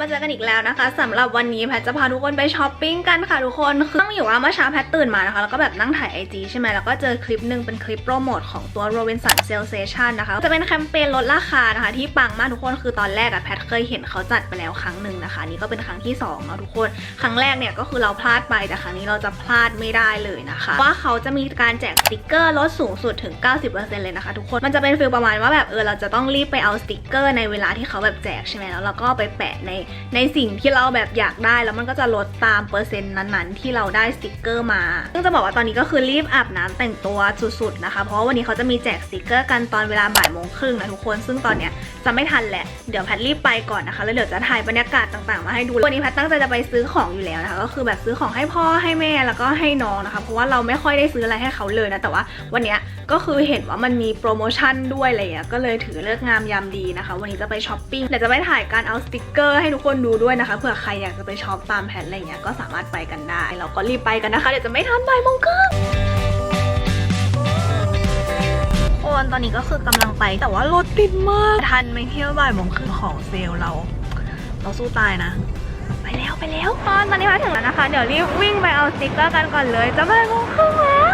มาเจอกันอีกแล้วนะคะสำหรับวันนี้แพทจะพาทุกคนไปช้อปปิ้งกันค่ะทุกคนคือต้องอยู่ว่าเมื่อเช้าแพทตื่นมานะคะ แล้วก็แบบนั่งถ่ายไอจีใช่ไหมแล้วก็เจอคลิปหนึ่งเป็นคลิปโปรโมทของตัว Robinson Sale Station นะคะ จะเป็นแคมเปญลดราคานะคะ ที่ปังมากทุกคนคือตอนแรกอะแพทเคยเห็นเขาจัดไปแล้วครั้งหนึ่งนะคะ นี่ก็เป็นครั้งที่สองเนาะทุกคน ครั้งแรกเนี่ยก็คือเราพลาดไปแต่ครั้งนี้เราจะพลาดไม่ได้เลยนะคะ ว่าเขาจะมีการแจกสติกเกอร์ลดสูงสุดถึง 90%เลยนะคะ ทุกคนมันจะเป็นฟีลประมาณว่าแบบเออเราจะต้องรีบไปเอาสติกเกอร์ในเวลาที่เขาแบบแจกใช่ไหมแล้วเราก็ไปแปะในในสิ่งที่เราแบบอยากได้แล้วมันก็จะลดตามเปอร์เซ็นต์นั้นๆ ที่เราได้สติกเกอร์มา ซึ่งจะบอกว่าตอนนี้ก็คือรีบอาบน้ำแต่งตัวสุดๆนะคะ เพราะว่าวันนี้เขาจะมีแจกสติกเกอร์กันตอนเวลาบ่ายโมงครึ่งนะทุกคน ซึ่งตอนเนี้ยจะไม่ทันแหละ เดี๋ยวแพทรีบไปก่อนนะคะ แล้วเดี๋ยวจะถ่ายบรรยากาศต่างๆ มาให้ดู วันนี้แพทตั้งใจจะไปซื้อของอยู่แล้วนะคะ ก็คือแบบซื้อของให้พ่อให้แม่แล้วก็ให้น้องนะคะ เพราะว่าเราไม่ค่อยได้ซื้ออะไรให้เขาเลยนะ แต่ว่าวันเนี้ยก็คือเห็นว่ามันมีโปรโมชั่นด้วยอะไรอย่างเงี้ย ก็เลยถือเลิกงามยามดีนะคะ วันนี้จะไปช้อปปิ้งเดี๋ยวจะไปถ่ายการเอาสติกเกอร์ให้ทุกคนดูด้วยนะคะเผื่อใครอยากจะไปช็อปตามแผนอะไรเงี้ยก็สามารถไปกันได้ เราก็รีบไปกันนะคะเดี๋ยวจะไม่ทันบ่ายโมงครึ่งคนตอนนี้ก็คือกำลังไปแต่ว่ารถติดมากทันไม่เที่ยวบ่ายโมงครึ่งของเซลเรา เราสู้ตายนะ ไปแล้วไปแล้วตอนตอนนี้มาถึงแล้วนะคะ เดี๋ยวรีบวิ่งไปเอาสติกเกอร์กันก่อนเลย จะบ่ายโมงครึ่งแล้ว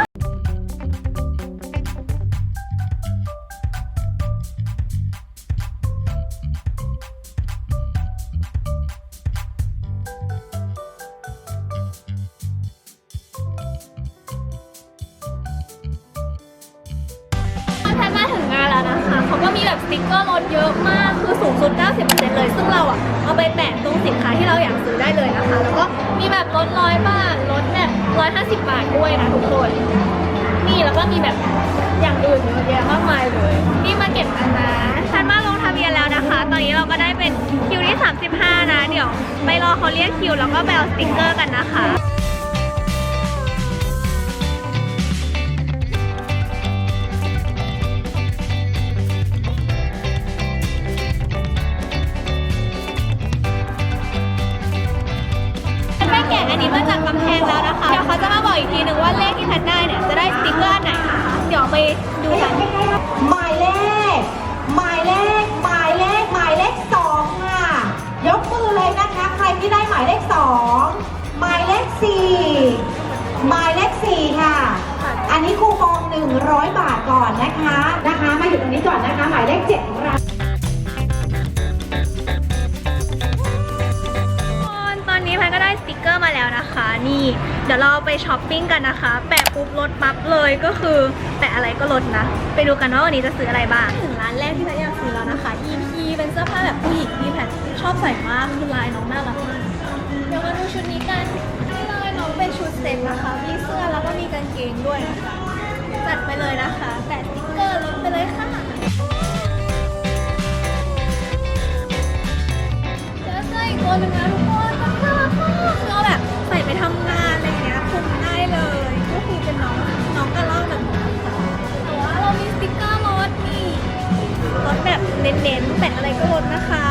แบบสติกเกอร์ลดเยอะมากคือสูงสุด 90%เลย ซึ่งเราอะเอาไปแปะตรงสินค้าที่เราอยากซื้อได้เลยนะคะ แล้วก็มีแบบลดร้อยบาทลดแบบ150บาทด้วยนะทุกคนนี่แล้วก็มีแบบอย่างอื่นเยอะแยะมากมายเลยนี่มาเก็บกันนะฉันมาลงทะเบียนแล้วนะคะ ตอนนี้เราก็ได้เป็นคิวที่ 35 นะ เดี๋ยวไปรอเขาเรียกคิว แล้วก็ไปเอาสติกเกอร์กันนะคะ ไปดูกัน หมายเลข หมายเลข หมายเลข หมายเลขสองค่ะ ยกมือเลยนะคะ ใครที่ได้หมายเลขสองหมายเลขสี่หมายเลขสี่ค่ะ อันนี้คูปอง100บาทก่อนนะคะ นะคะ มาอยู่ตรงนี้ก่อนนะคะ หมายเลขเจ็ดของเรา ได้สติกเกอร์มาแล้วนะคะ นี่ เดี๋ยวเราไปช้อปปิ้งกันนะคะ แปะปุ๊บลดปั๊บเลยก็คือแปะอะไรก็ลดนะ ไปดูกันว่าวันนี้จะซื้ออะไรบ้างถึงร้านแรกที่แพทอยากซื้อแล้วนะคะ EP เป็นเสื้อผ้าแบบผู้หญิงที่แพทชอบใส่มากคือลายน้องน่ารักมากเดี๋ยวมาดูชุดนี้กันนี่เลยน้องเป็นชุดเซ็ตนะคะ มีเสื้อแล้วก็มีกางเกงด้วยนะคะจัดไปเลยนะคะแปะสติกเกอร์ลดไปเลยค่ะเจอเสื้ออีกตัวหนึ่งนะทุกคน แบบเน้นๆแปะอะไรก็ลดนะคะ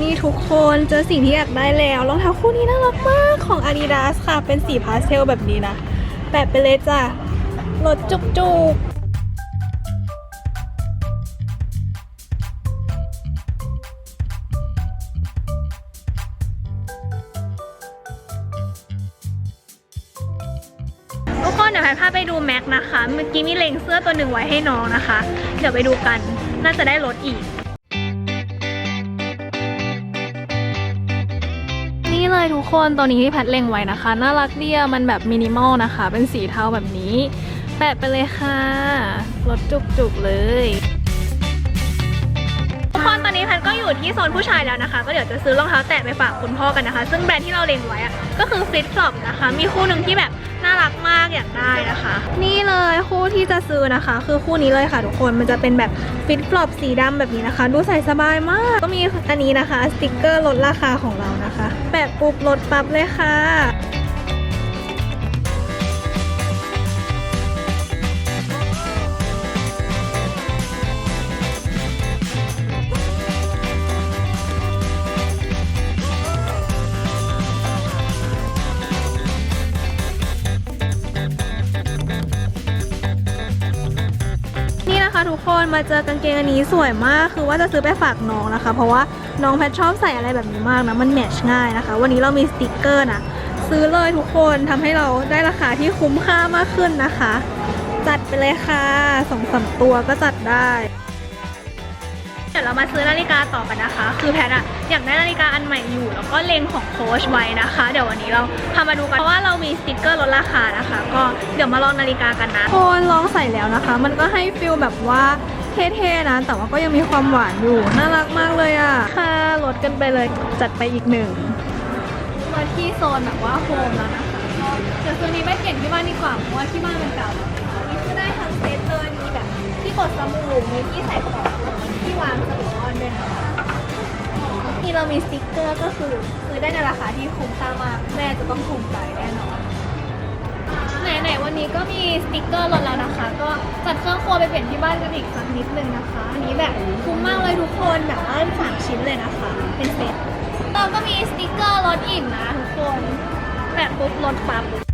นี่ทุกคนเจอสิ่งที่อยากได้แล้วรองเท้าคู่นี้น่ารักมากของ Adidas ค่ะ เป็นสีพาสเทลแบบนี้นะแปะไปเลยจ้ะรถจุกๆ ดี๋ยวแพทพาไปดูแม็กนะคะ เมื่อกี้มีเล็งเสื้อตัวหนึ่งไว้ให้น้องนะคะ เดี๋ยวไปดูกัน น่าจะได้ลดอีก นี่เลยทุกคนตัวนี้ที่แพทเล็งไว้นะคะ น่ารักเดียมันแบบมินิมอลนะคะ เป็นสีเทาแบบนี้ แปะไปเลยค่ะ ลดจุกๆเลย คนตอนนี้แพทก็อยู่ที่โซนผู้ชายแล้วนะคะ ก็เดี๋ยวจะซื้อรองเท้าแตะไปฝากคุณพ่อกันนะคะ ซึ่งแบรนด์ที่เราเล็งไว้อะก็คือฟิตฟลอปนะคะ มีคู่หนึ่งที่แบบน่ารักมากอยากได้นะคะ นี่เลยคู่ที่จะซื้อนะคะ คือคู่นี้เลยค่ะทุกคนมันจะเป็นแบบฟิตฟลอปสีดำแบบนี้นะคะ ดูใส่สบายมาก ก็มีอันนี้นะคะสติกเกอร์ลดราคาของเรานะคะแปะปุ๊บลดปั๊บเลยค่ะ นะคะทุกคนมาเจอกางเกงอันนี้สวยมากคือว่าจะซื้อไปฝากน้องนะคะ เพราะว่าน้องแพทชอบใส่อะไรแบบนี้มากนะมันแมทช์ง่ายนะคะ วันนี้เรามีสติกเกอร์นะซื้อเลยทุกคนทำให้เราได้ราคาที่คุ้มค่ามากขึ้นนะคะ จัดไปเลยค่ะสองสามตัวก็จัดได้ เดี๋ยวเรามาซื้อนาฬิกาต่อกันนะคะ คือแพทอะ อยากได้นาฬิกาอันใหม่อยู่ แล้วก็เลงของโค้ชไว้นะคะ เดี๋ยววันนี้เราพามาดูกัน เพราะว่าเรามีสติกเกอร์ลดราคานะคะ ก็เดี๋ยวมาลองนาฬิกากันนะคนลองใส่แล้วนะคะ มันก็ให้ฟิลแบบว่าเท่ๆนะ แต่ว่าก็ยังมีความหวานอยู่ น่ารักมากเลยอะค่ะลดกันไปเลย จัดไปอีกหนึ่งมาที่โซนแบบว่าโฮมแล้วนะคะก็เดี๋ยวซื้อนี้ไปเปลี่ยนที่บ้านดีกว่า เพราะว่าที่บ้านมันเก่าอันนี้คือได้ทั้งเซตเลยมีแบบที่กดสมูมีที่ใส่ของที่วางสมุดออนด้วยนะคะที่ เรามีสติกเกอร์ก็คือซื้อได้ในราคาที่คุ้มค่ามากแม่จะต้องภูมิใจแน่นอนไหนๆวันนี้ก็มีสติกเกอร์ลดแล้วนะคะ ก็จัดเครื่องครัวไปเปลี่ยนที่บ้านกันอีกสักนิดนึงนะคะ อันนี้แบบคุ้มมากเลยทุกคนแบบว่าสามชิ้นเลยนะคะ เป็นเซตเราก็มีสติกเกอร์ลดอิ่มนะทุกคนแบบปุ๊บลดปั๊บ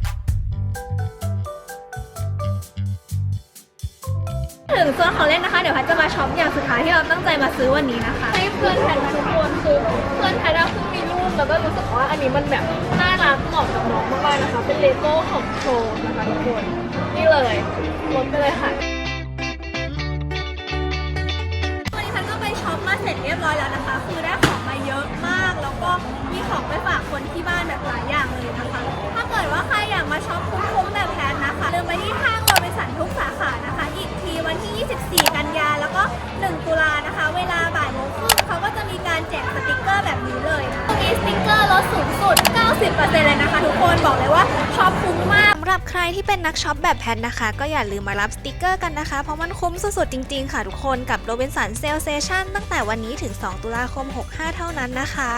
งโซนของเล่นนะคะ เดี๋ยวแพทจะมาช็อปอย่างสุดท้ายที่เราตั้งใจมาซื้อวันนี้นะคะให้เพื่อนแพทนะทุกคนคือเพื่อนแพทอะเพิ่งมีลูกแล้วก็รู้สึกว่าอันนี้มันแบบน่ารักเหมาะกับน้องมากๆนะคะ เป็นเลโก้ของโชว์นะคะทุกคนนี่เลยลดไปเลยค่ะวันนี้พันก็ไปช็อปมาเสร็จเรียบร้อยแล้วนะคะ คือได้ของมาเยอะมาก แล้วก็มีของไปฝากคนที่บ้านแบบหลายอย่างเลยนะคะ ถ้าเกิดว่าใครอยากมาช็อปคุ้มๆแบบแพทนะคะเดินไปที่ห้างโรบินสันทุกสาขานะคะ ใครที่เป็นนักช็อปแบบแพทนะคะ ก็อย่าลืมมารับสติกเกอร์กันนะคะ เพราะมันคุ้มสุดๆจริงๆ ค่ะทุกคนกับโรบินสันเซลเซชันตั้งแต่วันนี้ถึง 2 ตุลาคม 65 เท่านั้นนะคะ